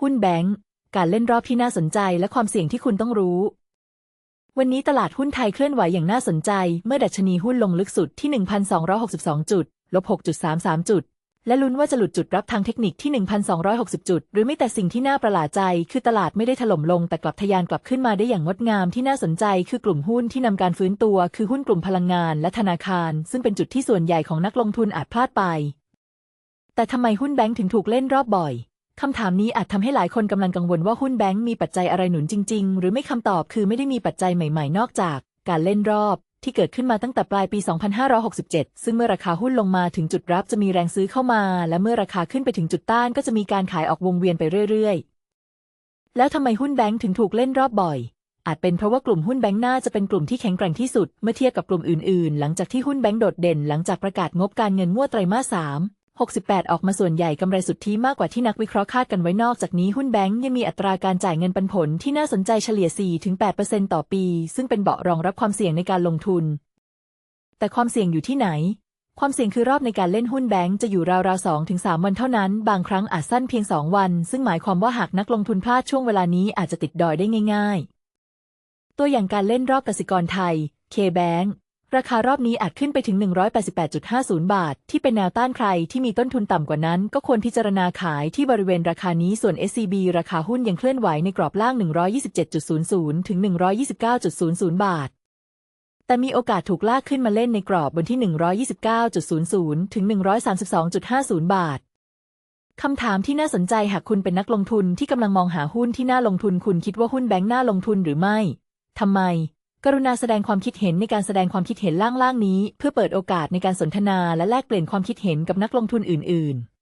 หุ้นแบงก์การเล่นรอบที่น่าสนใจและความเสี่ยงที่คุณต้องรู้ วันนี้ตลาดหุ้นไทยเคลื่อนไหวอย่างน่าสนใจ เมื่อดัชนีหุ้นลงลึกสุดที่ 1,262 จุด ลบ 6.33 จุด และลุ้นว่าจะหลุดจุดรับทางเทคนิคที่ 1,260 จุด หรือไม่แต่สิ่งที่น่าประหลาดใจ คือตลาดไม่ได้ถล่มลงแต่กลับทะยานกลับขึ้นมาได้อย่างงดงามที่น่าสนใจ คือกลุ่มหุ้นที่นำการฟื้นตัว คือหุ้นกลุ่มพลังงาน และธนาคาร ซึ่งเป็นจุดที่ส่วนใหญ่ของนักลงทุนอาจพลาดไป แต่ทำไมหุ้นแบงก์ถึงถูกเล่นรอบบ่อย คำถามนี้อาจทำให้หลายคนกำลังกังวลว่าหุ้นแบงก์มีปัจจัยอะไรหนุนจริง ๆ หรือไม่คำตอบคือไม่ได้มีปัจจัยใหม่ ๆ นอกจาก การเล่นรอบที่เกิดขึ้นมาตั้งแต่ปลายปี 2567 ซึ่งเมื่อราคาหุ้นลงมาถึงจุดรับจะมีแรงซื้อเข้ามา และเมื่อราคาขึ้นไปถึงจุดต้านก็จะมีการขายออกวงเวียนไปเรื่อย ๆ แล้วทำไมหุ้นแบงก์ถึงถูกเล่นรอบบ่อย อาจเป็นเพราะว่ากลุ่มหุ้นแบงก์น่าจะเป็นกลุ่มที่แข็งแกร่งที่สุดเมื่อเทียบกับกลุ่มอื่น ๆ หลังจากที่หุ้นแบงก์โดดเด่น หลังจากประกาศงบการเงินงวดไตรมาส3 68 ออกมาส่วนใหญ่กำไรสุทธิมากกว่าที่นักวิเคราะห์คาดกันไว้นอกจากนี้หุ้นแบงก์ยังมีอัตราการจ่ายเงินปันผลที่น่าสนใจเฉลี่ย 4-8%ต่อปี ซึ่งเป็นเบาะรองรับความเสี่ยงในการลงทุน แต่ความเสี่ยงอยู่ที่ไหน ความเสี่ยงคือรอบในการเล่นหุ้นแบงก์จะอยู่ราวๆ 2-3 วันเท่านั้น บางครั้งอาจสั้นเพียง 2 วัน ซึ่งหมายความว่าหากนักลงทุนพลาดช่วงเวลานี้อาจจะติดดอยได้ง่าย ๆ ตัวอย่างการเล่นรอบกสิกรไทย K-Bank ราคารอบนี้อาจขึ้นไปถึง 188.50 บาท ที่เป็นแนวต้านใครที่มีต้นทุนต่ำกว่านั้น ก็ควรพิจารณาขายที่บริเวณราคานี้ส่วน SCB ราคาหุ้นยังเคลื่อนไหวในกรอบล่าง 127.00 ถึง 129.00 บาท แต่มีโอกาสถูกลากขึ้นมาเล่นในกรอบบนที่ 129.00 ถึง 132.50 บาทคำถามที่น่าสนใจหากคุณเป็นนักลงทุนที่กำลังมองหาหุ้นที่น่าลงทุนคุณคิดว่าหุ้นแบงก์น่าลงทุนหรือไม่ทำไม กรุณาแสดงความคิดเห็นในการแสดงความคิดเห็นล่างๆนี้ เพื่อเปิดโอกาสในการสนทนาและแลกเปลี่ยนความคิดเห็นกับนักลงทุนอื่น ๆ